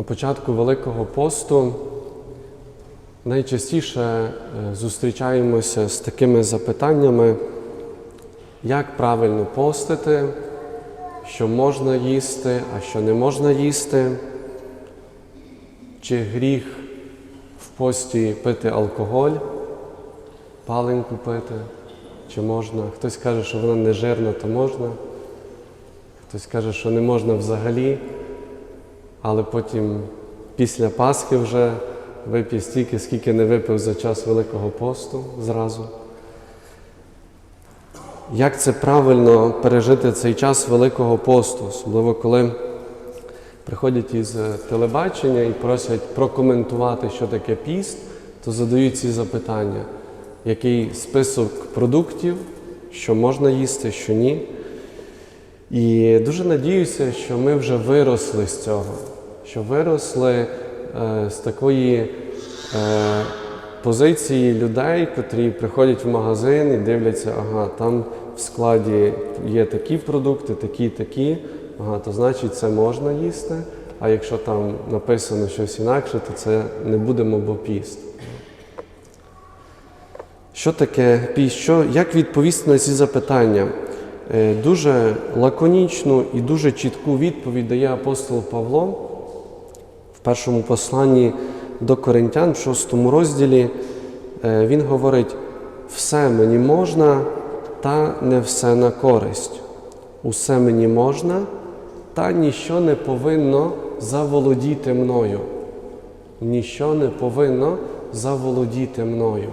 На початку Великого посту найчастіше е, зустрічаємося з такими запитаннями, як правильно постити, що можна їсти, а що не можна їсти, чи гріх в пості пити алкоголь, паленку пити, чи можна. Хтось каже, що вона не жирна, то можна. Хтось каже, що не можна взагалі, але потім після Пасхи вже вип'є стільки, скільки не випив за час Великого посту зразу. Як це правильно пережити цей час Великого посту, особливо коли приходять із е, телебачення і просять прокоментувати, що таке піст, то задають ці запитання, який список продуктів, що можна їсти, що ні. І дуже надіюся, що ми вже виросли з цього, що виросли е, з такої е, позиції людей, котрі приходять в магазин і дивляться, ага, там в складі є такі продукти, такі, такі, ага, то значить це можна їсти. А якщо там написано щось інакше, то це не будемо, бо піст. Що таке піст? Що, як відповісти на ці запитання? Е, Дуже лаконічну і дуже чітку відповідь дає апостол Павло в першому посланні до Коринтян, в шостому розділі. Е, Він говорить: все мені можна, та не все на користь. Усе мені можна, та ніщо не повинно заволодіти мною. Ніщо не повинно заволодіти мною.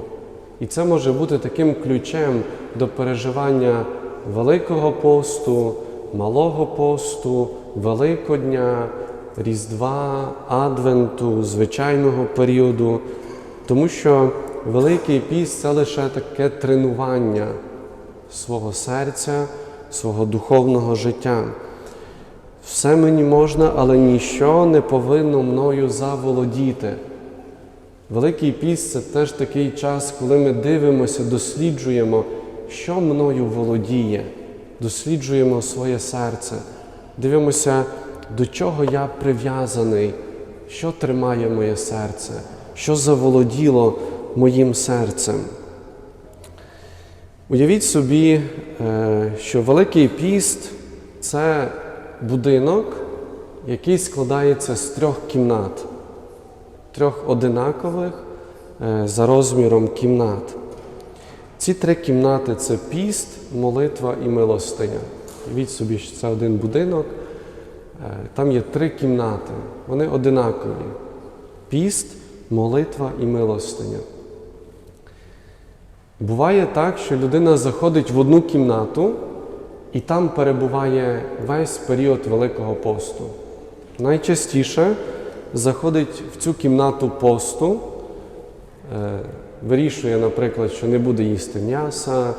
І це може бути таким ключем до переживання Великого посту, Малого посту, Великодня, Різдва, Адвенту, звичайного періоду, тому що Великий піст це лише таке тренування свого серця, свого духовного життя. Все мені можна, але ніщо не повинно мною заволодіти. Великий піст це теж такий час, коли ми дивимося, досліджуємо, що мною володіє, досліджуємо своє серце, дивимося, до чого я прив'язаний, що тримає моє серце, що заволоділо моїм серцем. Уявіть собі, е, що Великий піст це будинок, який складається з трьох кімнат, трьох одинакових е, за розміром кімнат. Ці три кімнати це піст, молитва і милостиня. Уявіть собі, що це один будинок. Е, Там є три кімнати, вони одинакові: піст, молитва і милостиня. Буває так, що людина заходить в одну кімнату і там перебуває весь період Великого посту. Найчастіше заходить в цю кімнату посту, е, вирішує, наприклад, що не буде їсти м'яса,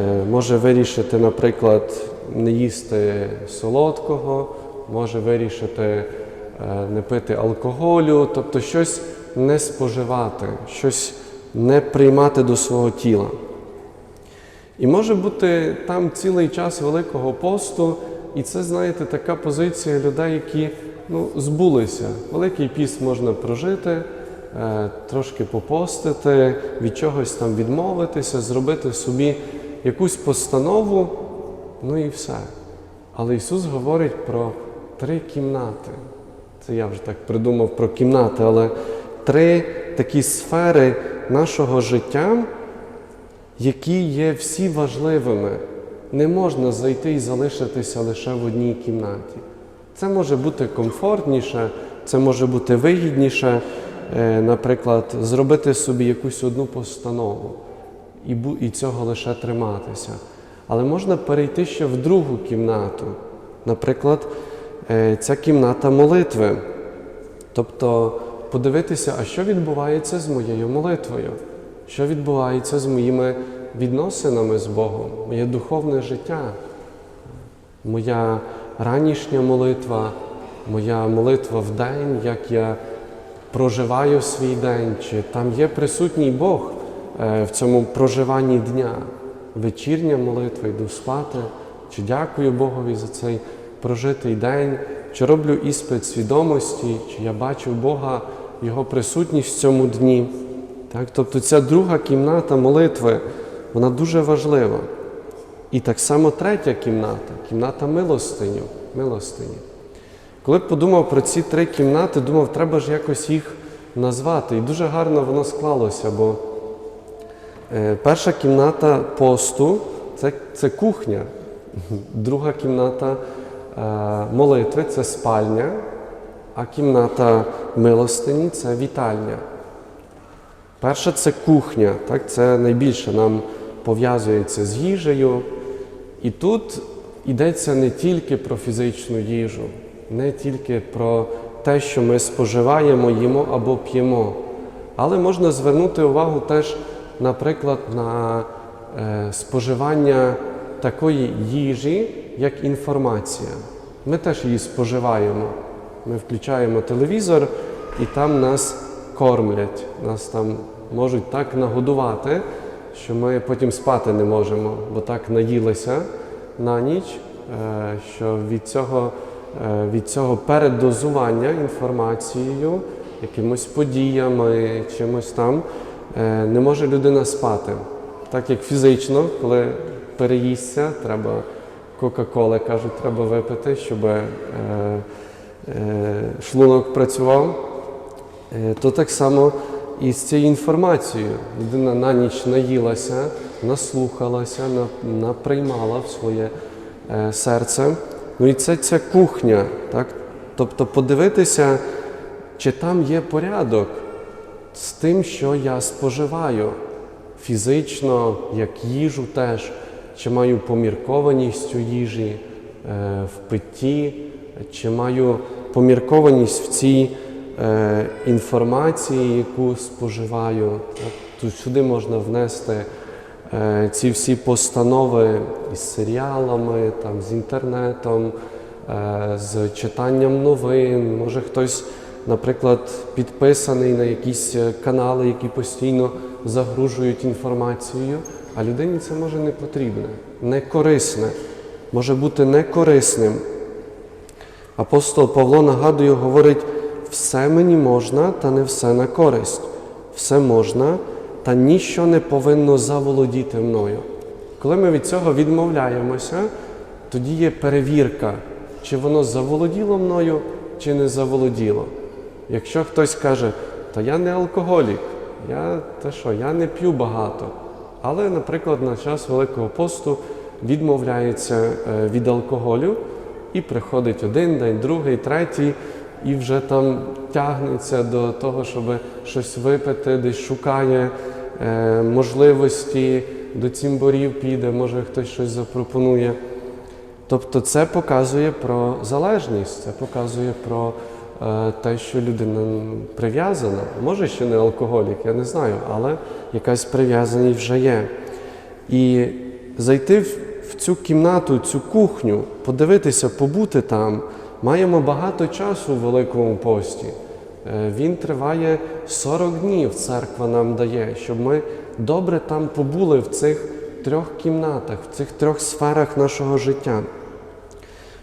е, може вирішити, наприклад, не їсти солодкого, може вирішити е, не пити алкоголю, тобто щось не споживати, щось не приймати до свого тіла. І може бути там цілий час Великого посту, і це, знаєте, така позиція людей, які ну, збулися. Великий піст можна прожити, трошки попостити, від чогось там відмовитися, зробити собі якусь постанову, ну і все. Але Ісус говорить про три кімнати. Це я вже так придумав про кімнати, але три такі сфери нашого життя, які є всі важливими. Не можна зайти і залишитися лише в одній кімнаті. Це може бути комфортніше, це може бути вигідніше, е, наприклад, зробити собі якусь одну постанову і і цього лише триматися. Але можна перейти ще в другу кімнату. Наприклад, е, ця кімната молитви. Тобто подивитися, а що відбувається з моєю молитвою, що відбувається з моїми відносинами з Богом, моє духовне життя, моя ранішня молитва, моя молитва в день, як я проживаю свій день, чи там є присутній Бог е, в цьому проживанні дня, вечірня молитва, йду спати, чи дякую Богові за цей прожитий день, чи роблю іспит свідомості, чи я бачу Бога, Його присутність в цьому дні. Так? Тобто ця друга кімната молитви, вона дуже важлива. І так само третя кімната кімната милостиню. милостині. Коли подумав про ці три кімнати, думав, треба ж якось їх назвати. І дуже гарно воно склалося, бо е, перша кімната посту це, це кухня, друга кімната е, молитви це спальня, а кімната милостині це вітальня. Перша це кухня, так? це найбільше нам пов'язується з їжею. І тут йдеться не тільки про фізичну їжу, не тільки про те, що ми споживаємо, їмо або п'ємо. Але можна звернути увагу теж, наприклад, на е, споживання такої їжі, як інформація. Ми теж її споживаємо. Ми включаємо телевізор і там нас кормлять, нас там можуть так нагодувати, що ми потім спати не можемо, бо так наїлися на ніч, е, що від цього, від цього передозування інформацією, якимось подіями, чимось там, е, не може людина спати. Так як фізично, коли переїсться, треба Кока-Коли, кажуть, треба випити, щоб е, е, шлунок працював. Е, То так само і з цією інформацією. Людина на ніч наїлася, наслухалася, на- наприймала в своє е, серце. Ну і це ця кухня, так? Тобто подивитися, чи там є порядок з тим, що я споживаю фізично, як їжу теж, чи маю поміркованість у їжі, е, в питті, чи маю поміркованість в цій е, інформації, яку споживаю. Тут сюди можна внести ці всі постанови із серіалами, там, з інтернетом, е, з читанням новин. Може хтось, наприклад, підписаний на якісь е, канали, які постійно загружують інформацією, а людині це може не потрібне, не корисне, може бути не корисним. Апостол Павло нагадує, говорить, все мені можна, та не все на користь. Все можна, та ніщо не повинно заволодіти мною. Коли ми від цього відмовляємося, тоді є перевірка, чи воно заволоділо мною, чи не заволоділо. Якщо хтось каже, та я не алкоголік, я та що, я не п'ю багато. Але, наприклад, на час Великого посту відмовляється е, від алкоголю і приходить один день, другий, третій, і вже там тягнеться до того, щоб щось випити, десь шукає можливості, до цімборів піде, може хтось щось запропонує. Тобто це показує про залежність, це показує про е, те, що людина прив'язана. Може, ще не алкоголік, я не знаю, але якась прив'язаність вже є. І зайти в цю кімнату, цю кухню, подивитися, побути там. Маємо багато часу в Великому пості. Е, Він триває 40 днів, церква нам дає, щоб ми добре там побули в цих трьох кімнатах, в цих трьох сферах нашого життя.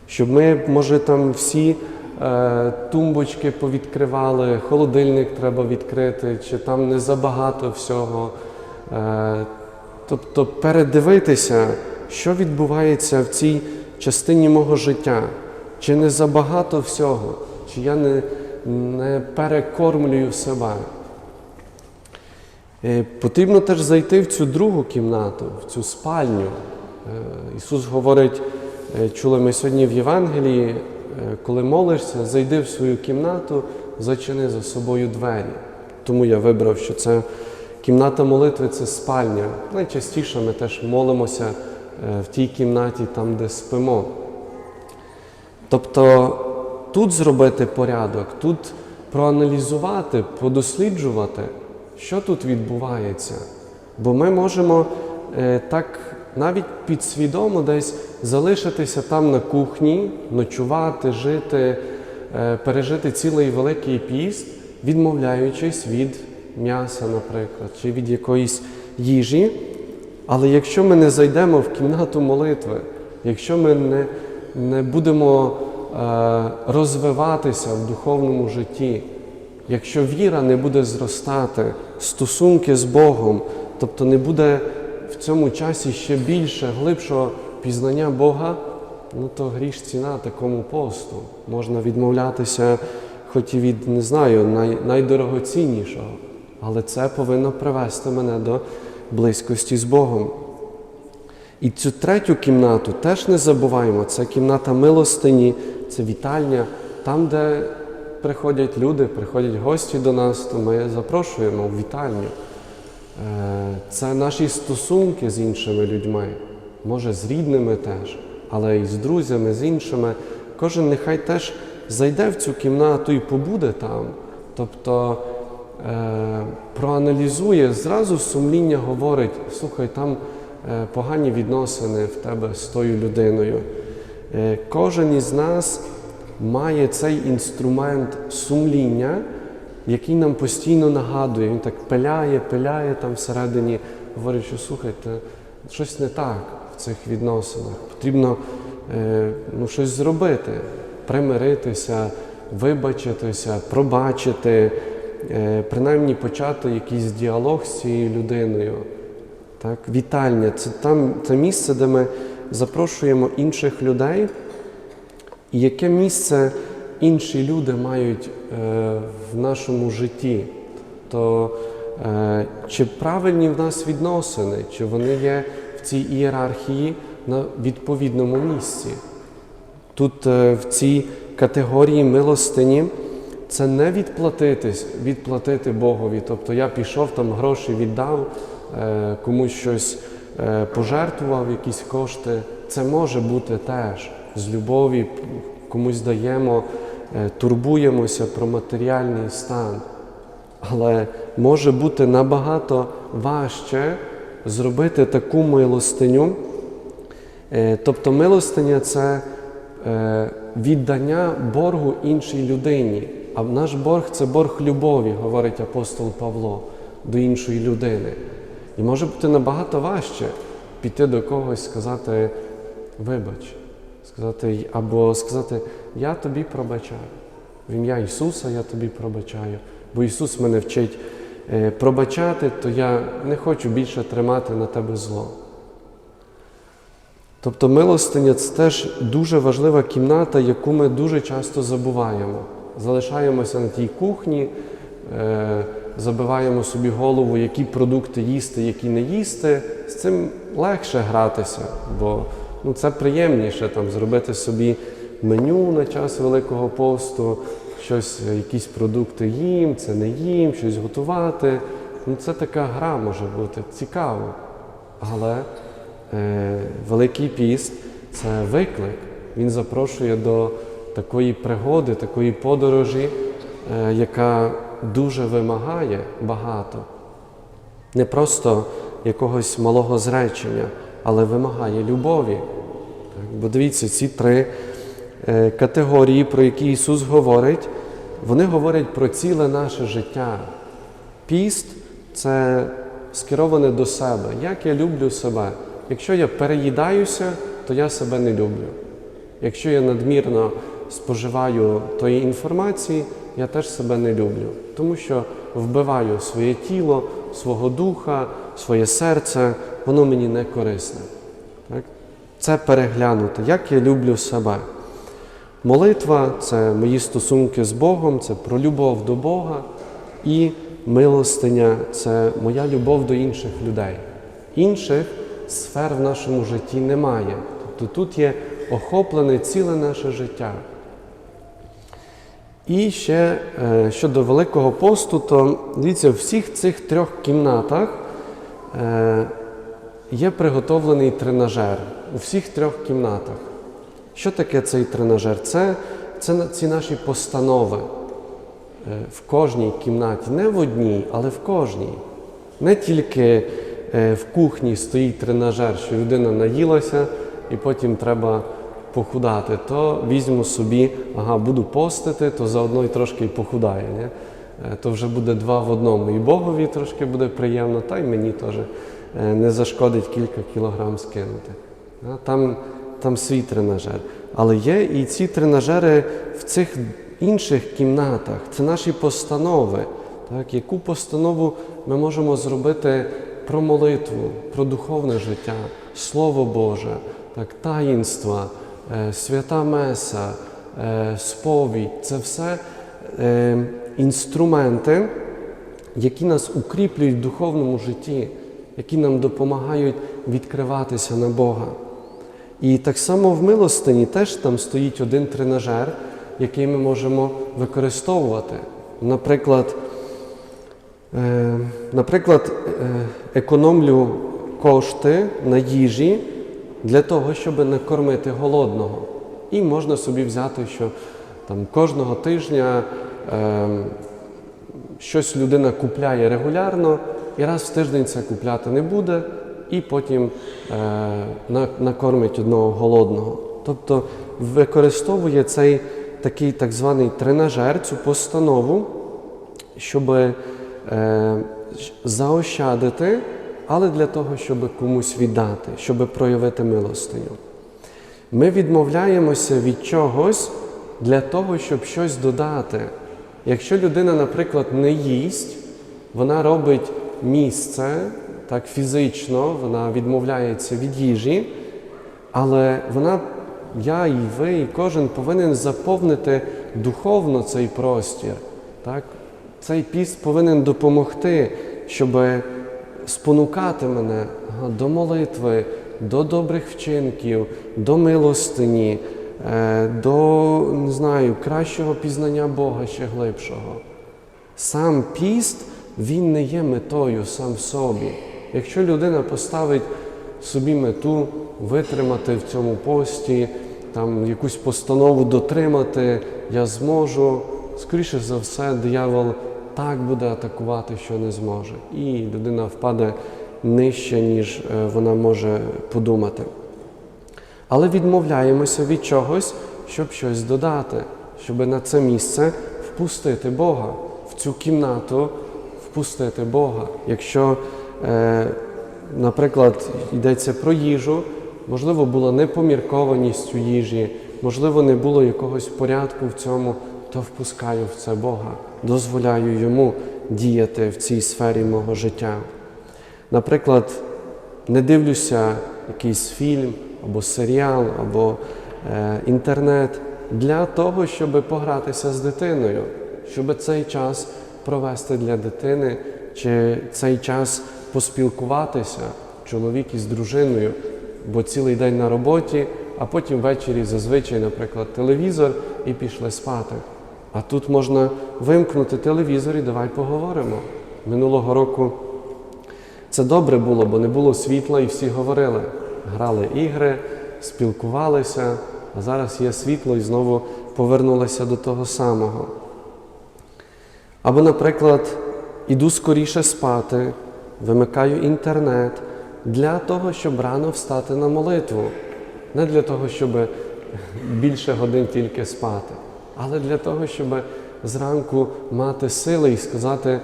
Щоб ми, може, там всі е, тумбочки повідкривали, холодильник треба відкрити, чи там не забагато всього. Е, тобто передивитися, що відбувається в цій частині мого життя, чи не забагато всього, чи я не, не перекормлюю себе. Е, Потрібно теж зайти в цю другу кімнату, в цю спальню. Е, Ісус говорить, е, чули ми сьогодні в Євангелії, коли молишся, зайди в свою кімнату, зачини за собою двері. Тому я вибрав, що це кімната молитви це спальня. Найчастіше ми теж молимося в тій кімнаті, там, де спимо. Тобто тут зробити порядок, тут проаналізувати, подосліджувати, що тут відбувається. Бо ми можемо е, так навіть підсвідомо десь залишитися там на кухні, ночувати, жити, е, пережити цілий великий піст, відмовляючись від м'яса, наприклад, чи від якоїсь їжі. Але якщо ми не зайдемо в кімнату молитви, якщо ми не, не будемо розвиватися в духовному житті. Якщо віра не буде зростати, стосунки з Богом, тобто не буде в цьому часі ще більше, глибшого пізнання Бога, ну то гріш ціна такому посту. Можна відмовлятися хоч і від, не знаю, най, найдорогоціннішого, але це повинно привести мене до близькості з Богом. І цю третю кімнату теж не забуваємо. Це кімната милостині, це вітальня, там, де приходять люди, приходять гості до нас, то ми запрошуємо в вітальню. Е, Це наші стосунки з іншими людьми, може з рідними теж, але і з друзями, з іншими. Кожен нехай теж зайде в цю кімнату і побуде там. Тобто е, проаналізує, зразу сумління говорить, слухай, там е, погані відносини в тебе з тою людиною. Е, кожен із нас має цей інструмент сумління, який нам постійно нагадує. Він так пиляє, пиляє там всередині, говорить, що слухайте, щось не так в цих відносинах. Потрібно е, ну, щось зробити, примиритися, вибачитися, пробачити, е, принаймні почати якийсь діалог з цією людиною. Так, вітальня це там це місце, де ми запрошуємо інших людей, і яке місце інші люди мають е, в нашому житті. То е, чи правильні в нас відносини, чи вони є в цій ієрархії на відповідному місці? Тут е, в цій категорії милостині це не відплатитись, відплатити Богові. Тобто я пішов там гроші віддав, комусь щось пожертвував, якісь кошти. Це може бути теж з любові, комусь даємо, е, турбуємося про матеріальний стан. Але може бути набагато важче зробити таку милостиню. Е, Тобто милостиня це е, віддання боргу іншій людині. А наш борг це борг любові, говорить апостол Павло, до іншої людини. І може бути набагато важче піти до когось, сказати вибач, сказати, або сказати Я тобі пробачаю. В ім'я Ісуса я тобі пробачаю. Бо Ісус мене вчить е, пробачати, то я не хочу більше тримати на тебе зло. Тобто милостиня це теж дуже важлива кімната, яку ми дуже часто забуваємо. Залишаємося на тій кухні, е, забиваємо собі голову, які продукти їсти, які не їсти. З цим легше гратися, бо ну, це приємніше там, зробити собі меню на час Великого посту, щось, якісь продукти їм, це не їм, щось готувати. Ну, це така гра може бути цікаво. Але е, Великий піст це виклик. Він запрошує до такої пригоди, такої подорожі, е, яка дуже вимагає багато. Не просто якогось малого зречення, але вимагає любові. Бо дивіться, ці три е, категорії, про які Ісус говорить, вони говорять про ціле наше життя. Піст це скероване до себе. Як я люблю себе. Якщо я переїдаюся, то я себе не люблю. Якщо я надмірно споживаю тої інформації, я теж себе не люблю, тому що вбиваю своє тіло, свого духа, своє серце, воно мені не корисне. Так? Це переглянути, як я люблю себе. Молитва це мої стосунки з Богом, це про любов до Бога і милостиня це моя любов до інших людей. Інших сфер в нашому житті немає. Тобто тут є охоплене ціле наше життя. І ще е, щодо Великого посту, то дивіться, в всіх цих трьох кімнатах е, є приготовлений тренажер. У всіх трьох кімнатах. Що таке цей тренажер? Це, це ці наші постанови е, в кожній кімнаті, не в одній, але в кожній. Не тільки в кухні стоїть тренажер, що людина наїлася і потім треба похудати, то візьму собі, ага, буду постити, то заодно і трошки і похудає. Не? То вже буде два в одному. І Богові трошки буде приємно, та й мені теж е, не зашкодить кілька кілограм скинути. Там там свій тренажер. Але є і ці тренажери в цих інших кімнатах. Це наші постанови. Так? Яку постанову ми можемо зробити про молитву, про духовне життя, Слово Боже, так, таїнства, свята Меса, е, сповідь це все е, інструменти, які нас укріплюють в духовному житті, які нам допомагають відкриватися на Бога. І так само в милостині теж там стоїть один тренажер, який ми можемо використовувати. Наприклад, е, наприклад, е, економлю кошти на їжі для того, щоб не кормити голодного. І можна собі взяти, що там кожного тижня е, щось людина купляє регулярно, і раз в тиждень це купляти не буде, і потім е, на- накормить одного голодного. Тобто використовує цей такий так званий тренажер, цю постанову, щоб е, заощадити, але для того, щоб комусь віддати, щоб проявити милостиню. Ми відмовляємося від чогось для того, щоб щось додати. Якщо людина, наприклад, не їсть, вона робить місце так фізично, вона відмовляється від їжі, але вона, я і ви, і кожен повинен заповнити духовно цей простір. Так? Цей піст повинен допомогти, щоб спонукати мене до молитви, до добрих вчинків, до милостині, е, до не знаю, кращого пізнання Бога ще глибшого. Сам піст він не є метою сам в собі. Якщо людина поставить собі мету витримати в цьому пості, там якусь постанову дотримати, я зможу, скоріше за все, диявол так буде атакувати, що не зможе. І людина впаде нижче, ніж е, вона може подумати. Але відмовляємося від чогось, щоб щось додати, щоб на це місце впустити Бога, в цю кімнату впустити Бога. Якщо, е, наприклад, йдеться про їжу, можливо, була непоміркованість у їжі, можливо, не було якогось порядку в цьому, то впускаю в це Бога, дозволяю йому діяти в цій сфері мого життя. Наприклад, не дивлюся якийсь фільм або серіал, або е, інтернет для того, щоб погратися з дитиною, щоб цей час провести для дитини, чи цей час поспілкуватися чоловік із дружиною, бо цілий день на роботі, а потім ввечері зазвичай, наприклад, телевізор і пішли спати. А тут можна вимкнути телевізор і давай поговоримо. Минулого року це добре було, бо не було світла і всі говорили. Грали ігри, спілкувалися, а зараз є світло і знову повернулися до того самого. Або, наприклад, іду скоріше спати, вимикаю інтернет для того, щоб рано встати на молитву. Не для того, щоб більше годин тільки спати, але для того, щоб зранку мати сили і сказати,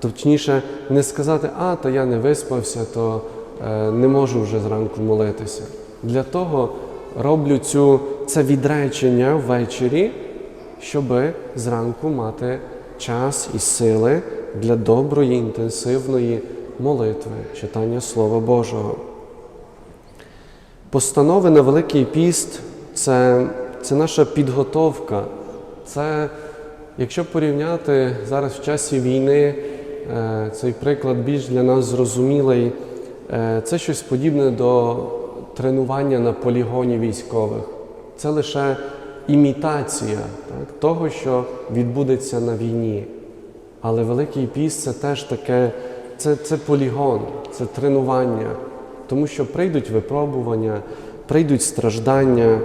точніше, не сказати, а, то я не виспався, то е, не можу вже зранку молитися. Для того роблю цю, це відречення ввечері, щоб зранку мати час і сили для доброї, інтенсивної молитви, читання Слова Божого. Постанови на Великий піст це, це наша підготовка. Це, якщо порівняти зараз в часі війни, е, цей приклад більш для нас зрозумілий, е, це щось подібне до тренування на полігоні військових. Це лише імітація так, того, що відбудеться на війні. Але Великий піст це теж таке, це, це полігон, це тренування, тому що прийдуть випробування, прийдуть страждання,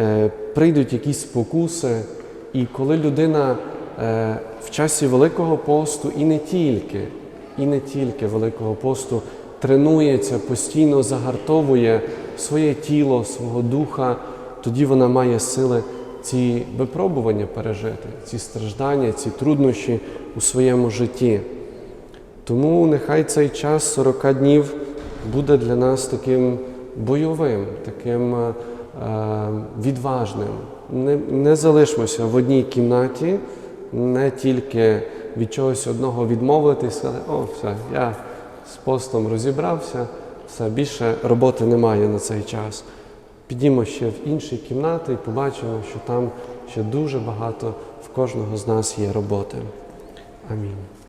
е, прийдуть якісь спокуси. І коли людина е, в часі Великого посту і не тільки, і не тільки Великого посту тренується, постійно загартовує своє тіло, свого духа, тоді вона має сили ці випробування пережити, ці страждання, ці труднощі у своєму житті. Тому нехай цей час 40 днів буде для нас таким бойовим, таким е, відважним. Не, не залишмося в одній кімнаті, не тільки від чогось одного відмовитись, сказати, о, все, я з постом розібрався, все, більше роботи немає на цей час. Підіймо ще в інші кімнати і побачимо, що там ще дуже багато в кожного з нас є роботи. Амінь.